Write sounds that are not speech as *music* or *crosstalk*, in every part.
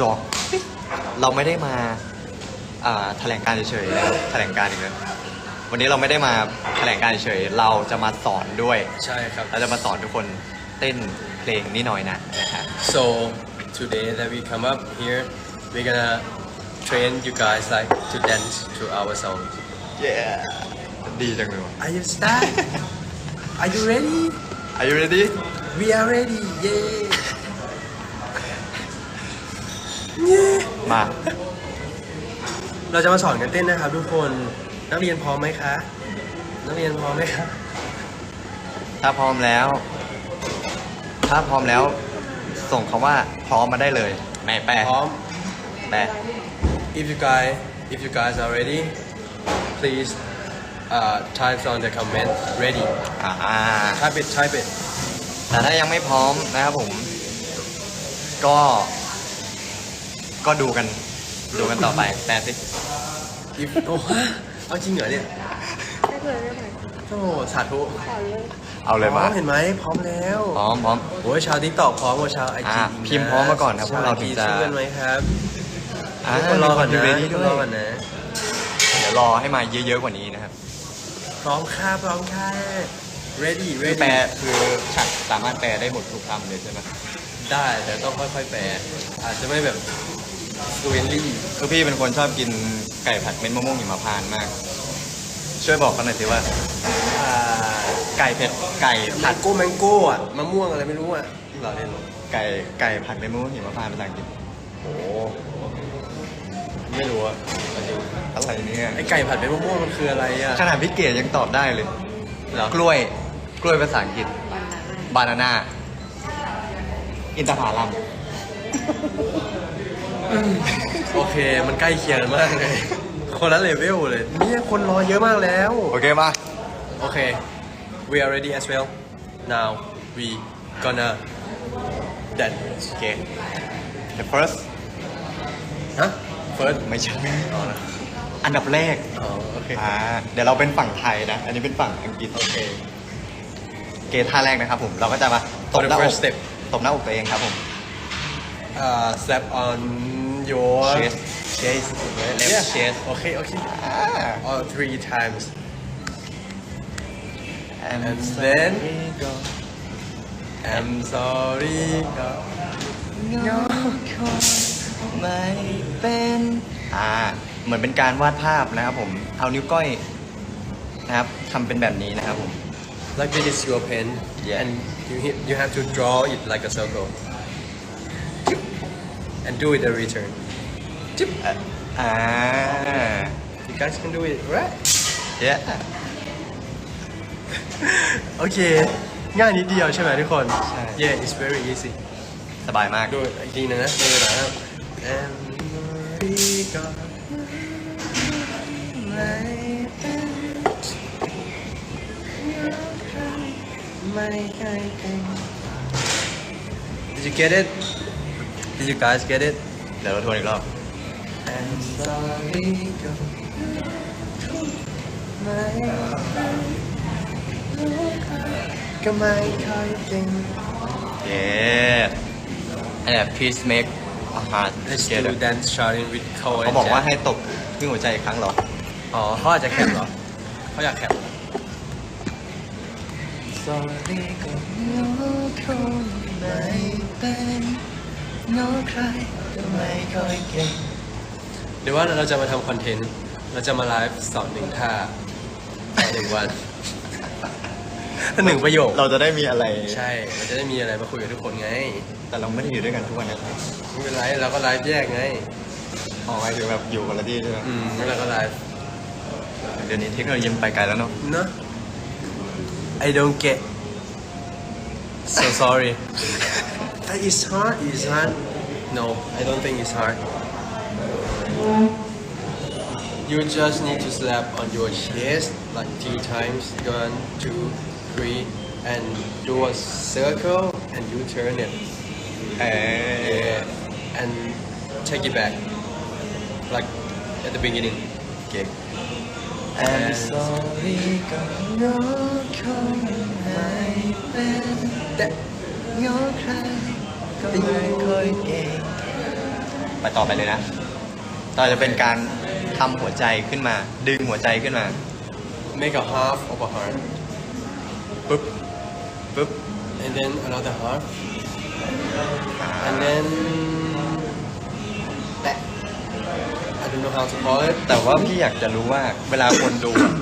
หรอเราไม่ได้มาอ่าแถลงการเฉยๆนะครับแถลงการอีกแล้ววันนี้เราไม่ได้มาแถลงการเฉยๆเราจะมาสอนด้วย ใช่ครับ เราจะมาสอนทุกคนเต้นเพลงนี่หน่อยนะนะครับ so today that we come up here we're gonna train you guys like to dance to our song yeah ดีจังเลยว่ะ Are you start Are you ready Are you ready We are ready yeah มา เราจะมาสอนกันเต้นนะครับ ทุกคน นักเรียนพร้อมไหมคะ นักเรียนพร้อมไหมคะถ้าพร้อมแล้ว ถ้าพร้อมแล้ว ส่งคำว่าพร้อมมาได้เลยแม่แปลพร้อม แปล If you guys if you guys are ready please uh, type on the comment ready อ่า type it type it แต่ถ้ายังไม่พร้อมนะครับผม ก็ ก็ดูกันดูกันต่อไปแปลสิ if โอ้ฮะเอาจริงเหรอเนี่ยไม่เคยไม่เคยโอ้สาธุขอเลยเอาเลยมาพร้อเห็นไหมพร้อมแล้วพร้อมพร้อมโอ้ยชาวทิกตอกพร้อมกว่าชาวไอจีอะพิมพ์พร้อมมาก่อนนะพวกเราถึงจะช่วยกันไหมครับอ่าทุกคนรอก่อนมีนะค ready ทุกด้คนรอวก่อยนนะเดี๋ยวรอให้มาเยอะๆกว่านี้นะครับ พร้อมค่ะพร้อมค่ะ ready คือ ready แปลคือฉันสามารถแปลได้หมดทุกคำเลยใช่ไหมได้แต่ต้องค่อยๆแปลอาจจะไม่แบบ fluently คือพี่เป็นคนชอบกินไก่ผัดเม็ดมะม่วงหิมพานต์มาก ช่วยบอกเขาหน่อยสิว่า อ่าไก่เผ็ดไก่ผัผัดดโก้แมงโก้อะมะม่วงอะไรไม่รู้อะเราเล่นหรอไก่ไก่ผัดเม็ดมะม่วงหิมพานต์ภาษาอังกฤษโอ้ไม่รู้อะเอาจริงอะไรเนี่ยไอไก่ผัดเป็นมะม่วงมันคืออะไรอะขนาดพี่เกดยังตอบได้เลยเหรอกล้วยกล้วยภาษาอังกฤษวันนั้นบานาน่าอินทผลัม โอเค มันใกล้เคียงกันมากเลย คนละเลเวลเลยเนี่ยคนรอเยอะมากแล้ว โอเคมา โอเค we are ready as well now we gonna dance โอเค the first ฮะ first ไม่ใช่อันดับแรกอ๋อโอเคอ่าเดี๋ยวเราเป็นฝั่งไทยนะ อันนี้เป็นฝั่งอังกฤษ โอเค เกท่าแรกนะครับผม เราก็จะมาตบ For the หน้าอก first step ตบหน้าอกตัวเองครับผม uh, slap on your Chest. chest Left Yeah. chest. okay okay อ่า all three times and And then- I'm sorry God ไม่เป็นอ่าเหมือนเป็นการวาดภาพนะครับผม เอานิ้วก้อยนะครับทำเป็นแบบนี้นะครับผม like this is your pen Yeah. and you hit- you have to draw it like a circle and do it a return อ่า you guys can do it right เย้ *laughs* โอเค ง่ายนิดเดียวใช่ไหมทุกคน ใช่ yeah it's very easy สบายมาก ดูอีกทีหนึงนะในเวลาครับ And we got ไม่เคยเป็น Did you get it Did you guys get it เดี๋ยวเราทวนอีกรอบ And sorry God ไม่ก็ไม่เคยเป็นเย้ and please make a heart Let's together do dance shouting with Cole เขาบอกว่าให้ตบที่หัวใจอีกครั้งเหรอ อ๋อเขาอาจจะแข่งเหรอเขาอยากแข่ง Sorry ก็น้คนไม่เป็น น้ใครก็ไม่ค่อยเก่งหรือว่าเราจะมาทำคอนเทนต์ เราจะมาไลฟ์สอนหนึ่งท่าหนึ่งวันหนึ่งประโยค เราจะได้มีอะไร ใช่เราจะได้มีอะไรมาคุยกับทุกคนไง แต่เราไม่ได้อยู่ด้วยกันทุกวันนะครับไม่เป็นไรเราก็ไลฟ์แยกไงออกไปถึงแบบอยู่คนละที่ใช่ไหมอืมแล้วเราก็ไลฟ์เดี๋ยวนี้เทคโนโลยีมันไปไกลแล้วเนาะเนอะ I don't get So sorry. Uh, it's hard, it's hard. No, I don't think it's hard. You just need to slap on your chest like two times. One, two, three, and do a circle and you turn it. And, and take it back. Like at the beginning. Okay. I'm sorry ก็น้องคงไม่เป็น that น้องใครก็ไม่ค่อยเก่งไปต่อไปเลยนะ ต่อจะเป็นการทำหัวใจขึ้นมา ดึงหัวใจขึ้นมา make a half of a heart ปุ๊บปุ๊บ and then another half and then I don't know how to call it แต่ว่าพี่อยากจะรู้ว่าเวลาคนดูอะ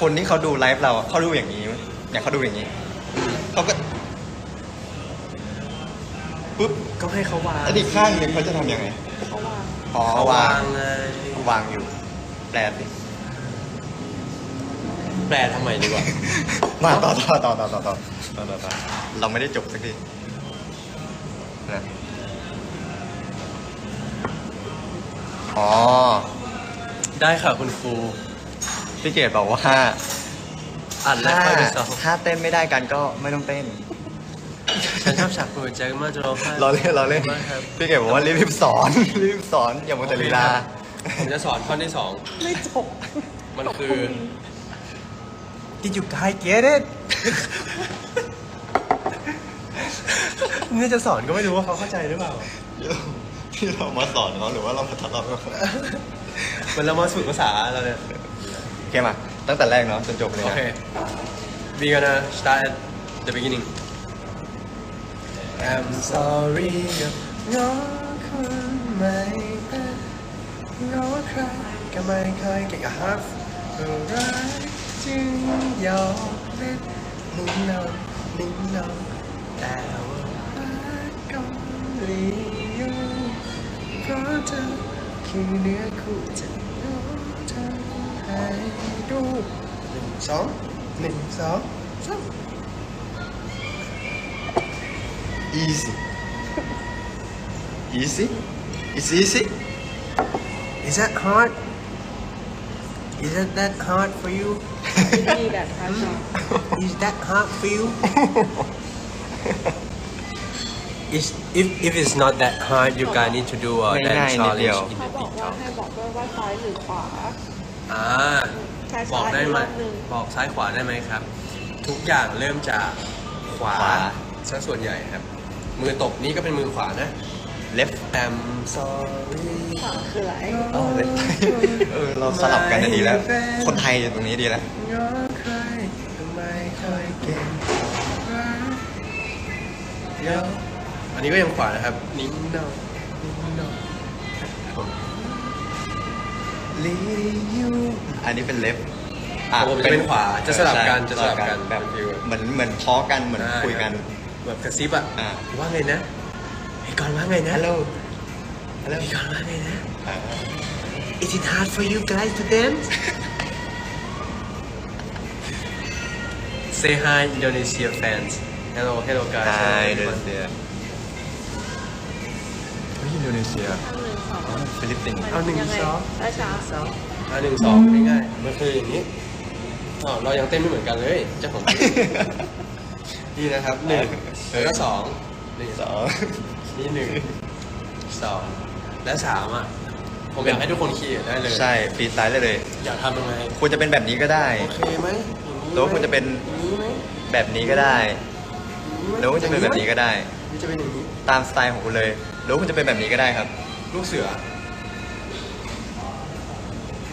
คนที่เขาดูไลฟ์เราอะเขาดูอย่างนี้ไหมเนี่ยเขาดูอย่างนี้เขาก็ปุ๊บก็ให้เขาวางแล้วอีกข้างหนึ่งเขาจะทำยังไงเขาวางอ๋อเขาวาวางงไงวางอยู่ แปลสิแปลทำไมดีกว่า มาต่อต่อต่อต่อต่อต่อต่อต่อต่อเราไม่ได้จบสักทีนะ อ๋อ ได้ค่ะคุณครูพี่เกดบอกว่าอัดแล้วค่อยไปซ้อมถ้าเต้นไม่ได้กันก็ไม่ต้องเต้น ฉันชอบฉากหัวใจมากจะร้องไห้เราเล่นเราเล่น มากครับพี่เกดบอกว่ารีบๆสอน รีบๆสอนอย่ามัวแต่ลีลา ผมจะสอนข้อที่สองไม่จบ มันคือ Did you guys get it นี่จะสอนก็ไม่รู้ว่าเขาเข้าใจหรือเปล่า ที่เรามาสอนเขาหรือว่าเรามาทดลองกับเขาเหมันเรามาฝึกภาษาเราเนี่ย โอเคมาตั้งแต่แรกเนาะจนจบเลยโอนะเค we gonna start at the beginning I'm sorry ง้อคุณไม่เป็นง้อใครก็ไม่เคยเก่งกับ half รักจึงยอมเล่นนิ่งนอนนิ่งนอนแต่ว่ารักก็ลีอยู่เพ ราะเธอคือเนื้อคู่จะง้อเธอให้ดูหนึ่งสองหนึ่งสองสาม easy easy it's easy Is that hard? Is that that hard for you? มีแบบพันต่อ Is that hard for you? *laughs* Is if if it's not that hard, you guys need to do a ง่าย dance ๆนิดเดียว challenge in เขา the บอกว่า TikTok. ให้บอกด้วยว่าซ้ายหรือขวา อ่าช้าๆบอกได้ไหมอีกรอบหนึ่ง บอกซ้ายขวาได้ไหมครับ ทุกอย่างเริ่มจากขวาขวา ซะส่วนใหญ่ครับ มือตบนี่ก็เป็นมือขวานะ left I'm sorry ขวาคืออะไรเออ left เออเราสลับกันนะดีแล้ว คนไทยอยู่ตรงนี้ดีแล้วง้อใครก็ไม่เคยเก่งรักเดี๋ยว อันนี้ก็ยังขวานะครับ นิ้งนองนิ้งนองลียูอันนี้เป็น left ผมจะเป็นขวาจะสลับกันใช่จะสลับกันแบบฟิลเหมือนเหมือนทอกันเหมือนคุยกันแบบกระซิบอะอ่าว่าไงนะไอ้กอนว่าไงนะ hello hello ไอ้กอนว่าไงนะอ่า Is it hard for you guys to dance Say hi Indonesia fans Hello hello guys ใช่ Hello อินโด everyone นีเซียเฮ้ยอินโดนีเซียข้างหนึ่งสองฟิลิปปินส์เอาหนึ่งยังไงสองช้าช้าอะหนึ่งสองง่ายๆมันคืออย่างนี้อ๋อเรายังเต้นไม่เหมือนกันเลยเจ้าของเพลงนี่นะครับหนึ่งแล้วก็สองนี่สองนี่หนึ่งสองและสามอะผมอยากให้ทุกคนคีย์ได้เลยใช่ฟรีสไตล์ได้เลย อยากทำยังไงควรจะเป็นแบบนี้ก็ได้โอเคไหมอย่างนี้หรือว่าควรจะเป็นอย่างนี้ไหมแบบนี้ก็ได้หรือว่าควรจะเป็นแบบนี้ก็ได้นี่จะเป็นอย่างนี้ตามสไตล์ของคุณเลย หรือว่าคุณจะเป็นแบบนี้ก็ได้ครับ ลูกเสือ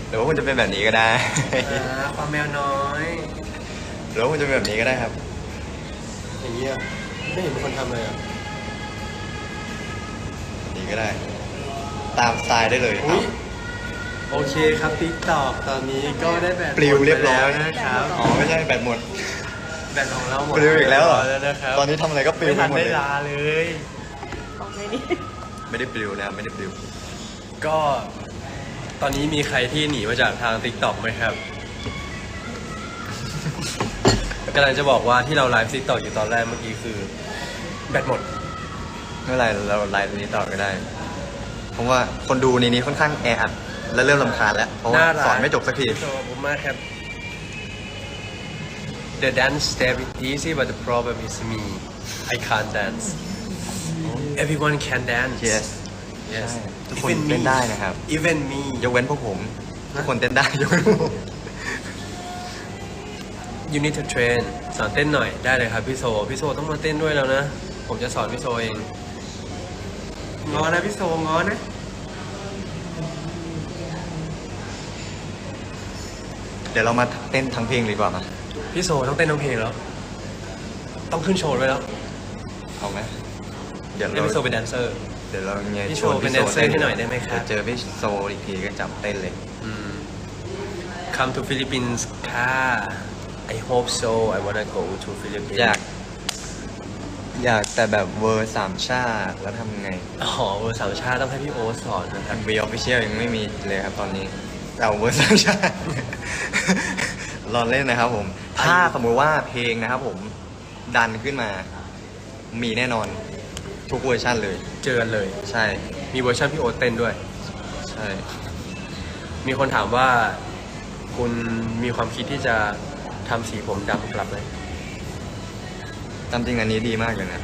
หรือว่าคุณจะเป็นแบบนี้ก็ได้ อ่าความแมวน้อยหรือว่าคุณจะเป็นแบบนี้ก็ได้ครับ อย่างนี้อะไม่เห็นมีคนทำเลยอะ แบบนี้ก็ได้ ตามสไตล์ได้เลยอุ้ยโอเคครับติ๊กตอกตอนนี้ก็ได้แบบปลิวเรียบร้อยหมดไปแล้วนะครับอ๋อไม่ใช่แบตหมดแบตของเราหมดปลิวอีกแล้วเหรอ แล้วนะครับตอนนี้ทำอะไรก็ปลิวไม่ไปทันหมดได้เลยลาเลยๆของ ในนี้ ไม่ได้ปลิวนะครับไม่ได้ปลิว ก็ตอนนี้มีใครที่หนีมาจากทาง t ิ k t o k ไหมครับกำลังจะบอกว่าที่เราไลฟ์ t ิ k t o k อยู่ตอนแรกเมื่อกี้คือ แบตหมดไม่เป็นไรเราไลฟ์ตรงนี้ต่อก็ได้ เพราะว่าคนดูในนี้ค่อนข้างแออัดและเริ่มลำคาญแล้วเพราะว่าน่ารักสอนไม่จบสักทีขอบคุณมากครับ The dance step is easy but the problem is me I can't dance everyone can dance yes yes ทุกคนเต้นได้นะครับ even me ยกเว้นพวกผม ทุกคนเต้นได้ยกเว้นพวกผม you need to train สอนเต้นหน่อยได้เลยครับพี่โซ พี่โซต้องมาเต้นด้วยแล้วนะ ผมจะสอนพี่โซเองงอนะพี่โซงอนะ เดี๋ยวเรามาเต้นทั้งเพลงเลยดีกว่ามาพี่โซต้องเต้นทั้งเพลงแล้ว ต้องขึ้นโชว์ด้วยแล้ว เอาไหม เดี๋ยวให้เราพี่โซเป็นแดนเซอร์ เดี๋ยวเราเนี่ยพี่โชชวนว์เป็นพี่แดนเซอร์ให้หน่อยได้ไหมครับเดี๋ยวเจอพี่โซอีกทีก็จับเต้นเลยอืม Come to Philippines ค่ะ I hope so I wanna go to Philippines อยาก อยากแต่แบบเวอร์สามชาติแล้วทำไง อ๋อ เวอร์สามชาติต้องให้พี่โอ๊ตสอนนะครับวีออฟฟิเชียลยังไม่มีเลยครับตอนนี้เอาเวอร์สามชาติรอเล่นนะครับผม ถ้าสมมุติว่าเพลงนะครับผมดันขึ้นมา มีแน่นอน ทุกเวอร์ชันเลย เจอกันเลย ใช่ มีเวอร์ชันพี่โอ๊ตเต้นด้วย ใช่ มีคนถามว่าคุณมีความคิดที่จะทำสีผมดำกลับไหมตามจริงอันนี้ดีมากเลยนะ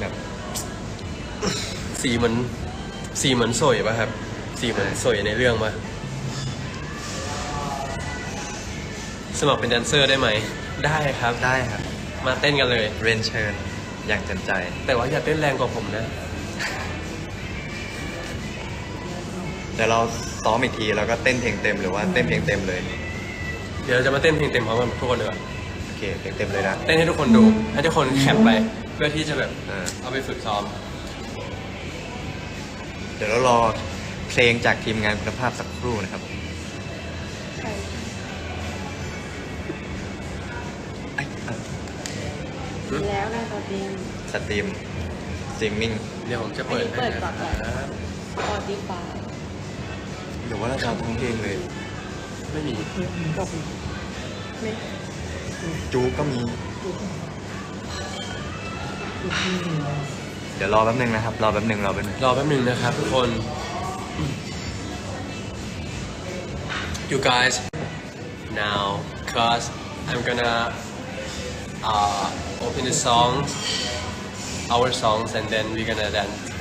แบบ สีเหมือนสีเหมือนสวยป่ะครับ สีเหมือนสวยในเรื่องป่ะสมัครเป็นแดนเซอร์ได้ไหม ได้ครับ ได้ครับ มาเต้นกันเลย เรียนเชิญ อย่างเต็มใจ แต่ว่าอย่าเต้นแรงกว่าผมนะ เดี๋ยวเราซ้อมอีกทีแล้วก็เต้นเพลงเต็มหรือว่าเต้นเพลงเต็มเลย เดี๋ยวเราจะมาเต้นเพลงเต็มพร้อมกันทุกคนเลยโอเคเพลงเต็มเลยนะเต้นให้ทุกคนดู ให้ทุกคนแคปไป เพื่อที่จะแบบเออเอาไปฝึกซ้อม เดี๋ยวเรารอเพลงจากทีมงานคุณภาพสักครู่นะครับใค แล้วนะตอนนี้สตรีมสตรีมมิ่งเดี๋ยวผมจะเปิดให้เปิดนะก่อนเลยครับออดิฟายหรือว่าเราจะเอาทั้งเพลงเลย ไม่มีไม่จูก็มี เดี๋ยวรอแป๊บนึงนะครับ รอแป๊บนึงรอแป๊บนึงรอแป๊บหนึ่งนะครับทุกคน you guys now cause I'm gonna uh, open the songs our songs and then we're gonna dance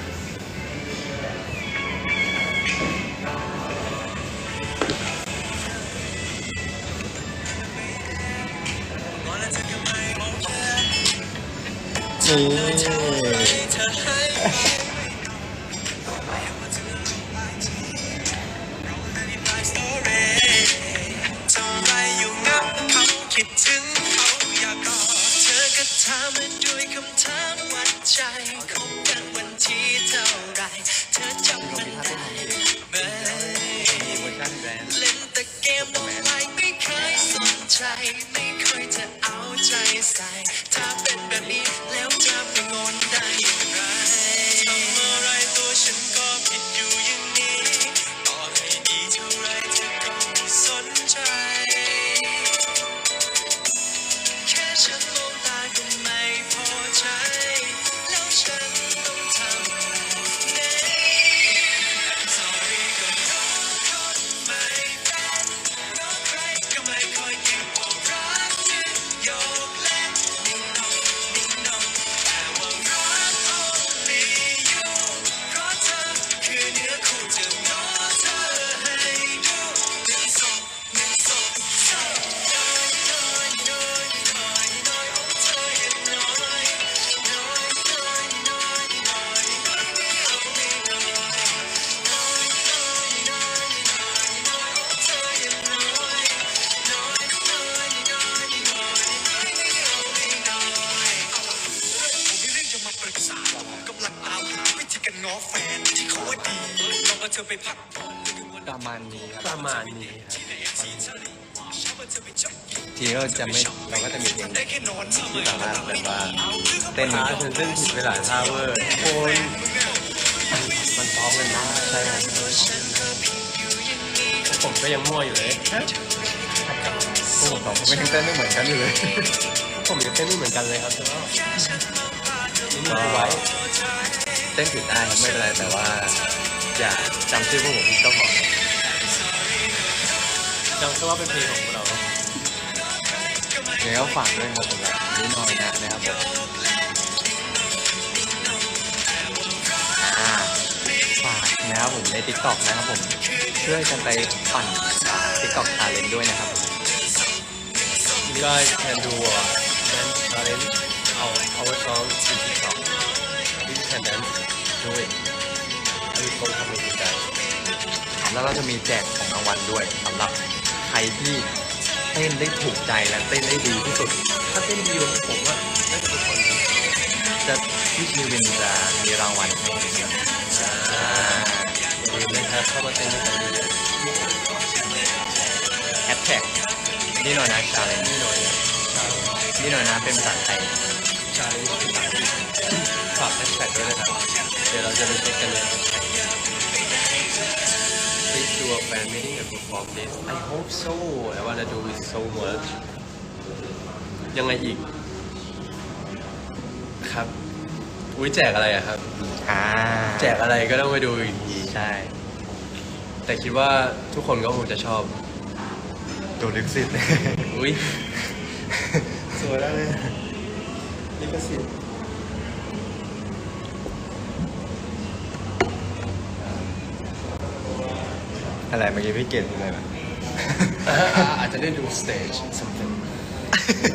มาณนี้ครับทีนี้เราจะไม่เราก็จะมีเพลงที่สามารถแบบว่าเต้นท้าฉันเต้นผิดไปหลายท่าเวอร์โอ้ยมันซ้อมกันได้ใช่ครับผมก็ยังมั่วอยู่เลยพวกผมสองคนไม่ยังเต้นไม่เหมือนกันอยู่เลยผมยังเต้นไม่เหมือนกันเลยครับแต่ว่านี่มีไว้เต้นผิดได้ไม่เป็นไรแต่ว่า อย่าจำชื่อพวกผมก็พอ จำซะว่าเป็นเพลงของพวกเรายังไงก็ฝากด้วยนะครับสำหรับนิดหน่อยนะนะครับผมอ่าฝากนะครับผมใน t ิ k t o k นะครับผมช่วยกันไปปั่น t ิ k t o k ชาเลนด้วยนะครับผม You guys can do a dance challenge our our song in TikTok If you can dance do it I will go come with you guys แล้วเราจะมีแจกของรางวัลด้วยสำหรับใค รที่เต้นได้ถูกใจและเต้นได้ดีที่สุด ถ้าเต้นดีผมว่าน่าจะเป็นคนจะพี่ชีวินจะมีรางวัลให้ครับอย่าลืมนะครับเข้ามาเต้นด้วยกันเยอะแฮชแท็กนี่หน่อยนะชาเลนจ์นี่หน่อยนะนี่หน่อยนะเป็นภาษาไทยชาเลนจ์ที่ต่างกันฝากแฮชแท็กด้วยนะครับเดี๋ยวเราจะไปเช็คกันเลย Please do a fan meeting and perform this I hope so I wanna do it so much ยังไงอีก ครับอุ้ยแจกอะไรอะครับ อ่าแจกอะไรก็ต้องไปดูอีกทีใช่ แต่คิดว่าทุกคนก็คงจะชอบ ตัวลึกสิทธิ์อุ้ย สวยแล้วเลยลิขสิทธิ์ อะไรเมื่อกี้พี่เกดพูดอะไรมาอาจจะได้ดู stage something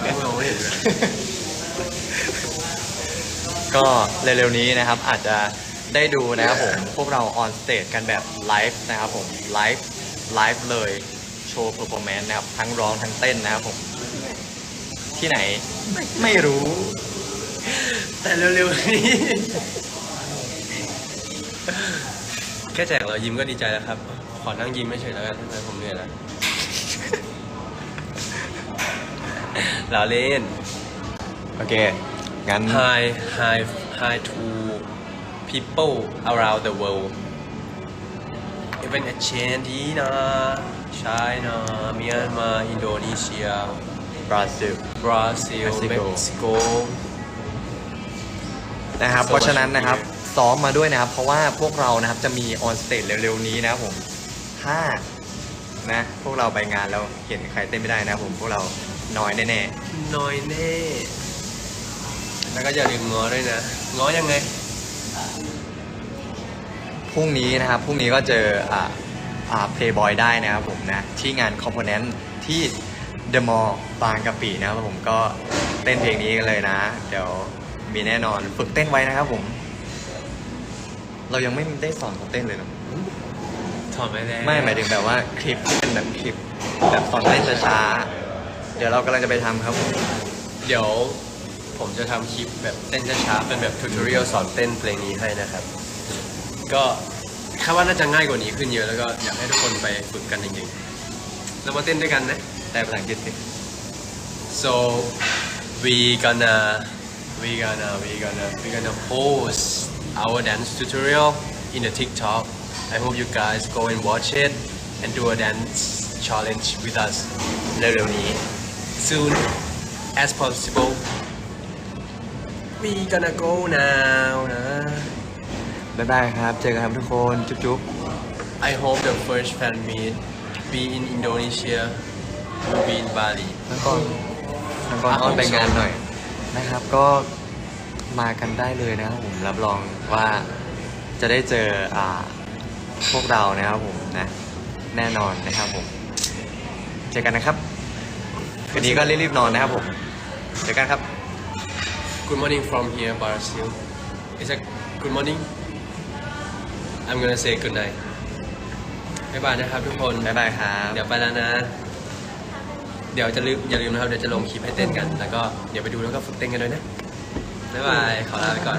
ไม่มองไม่เห็นเลยก็เร็วๆนี้นะครับอาจจะได้ดูนะครับผมพวกเราออนสเตจกันแบบไลฟ์นะครับผมไลฟ์ไลฟ์เลยโชว์เพอร์ฟอร์แมนซ์นะครับ ทั้งร้องทั้งเต้นนะครับผม ที่ไหนไม่ไม่รู้ แต่เร็วๆนี้ แค่แจกเรายิ้มก็ดีใจแล้วครับข อนั่งยิ้มไม่เฉยแล้วกันทำไมผมเหนื่อยแล้วเราเล่น โอเค งั้น Hi Hi Hi to people around the world even Argentina China Myanmar Indonesia บราซิล Brazil Mexico Mexico นะครับ So เพราะฉะนั้น much นะครับ ซ้อมมาด้วยนะครับ เพราะว่าพวกเรานะครับ จะมีออนสเตจเร็ว ๆ นี้นะครับผม ถ้านะพวกเราไปงานแล้วเห็นใครเต้นไม่ได้นะครับผมพวกเราน้อยแน่น้อยแน่ แล้วก็อย่าลืมง้อด้วยนะ ง้อยังไง ๆพรุ่งนี้นะครับพรุ่งนี้ก็เจออ่าอ่าเพย์บอยได้นะครับผมนะ ที่งานคอมโพเนนต์ที่เดอะมอลล์บางกะปินะครับผมก็เต้นเพลงนี้กันเลยนะ เดี๋ยวมีแน่นอนฝึกเต้นไว้นะครับผม เรายังไม่ได้สอนเขาเต้นเลยเนอะ ถอดไปแล้วไม่หมายถึงแบบว่าคลิปเป็นแบบคลิปแบบสอนเต้นช้าๆเดี๋ยวเรากำลังจะไปทำครับผมเดี๋ยวผมจะทำคลิปแบบเต้นช้าๆเป็นแบบทูตอเรียลสอนเต้นเพลงนี้ให้นะครับ ก็คาดว่าน่าจะง่ายกว่านี้ขึ้นเยอะแล้วก็อยากให้ทุกคนไปฝึกกันจริงๆแล้วมาเต้นด้วยกันนะแต่ภาษาอังกฤษสิ so we gonna we gonna we gonna we gonna post our dance tutorial in the TikTok I hope you guys go and watch it and do a dance challenge with us เร็วๆนี้ soon as possible we gonna go now นะบ๊ายบายครับ เจอกันครับทุกคน จุ๊บ I hope the first fan meet be in Indonesia will be in Bali ๆแล้วก็แล้วก็อ้อนไปงานหน่อยนะครับก็มากันได้เลยนะครับผมรับรองว่าจะได้เจออ่า พวกเรานะครับผมนะแน่นอนนะครับผมเจอกันนะครับคืนนี้ก็รีบๆนอนนะครับผมเจอกันครับ Good morning from here Brazil Is it good morning I'm gonna say good night บ๊ายบายนะครับทุกคนบ๊ายบายครับเดี๋ยวไปแล้วนะ เดี๋ยวจะลืมอย่าลืมนะครับเดี๋ยวจะลงคลิปให้เต้นกัน แล้วก็เดี๋ยวไปดูแล้วก็ฝึกเต้นกันด้วยนะบ๊ายบายขอลาไปก่อน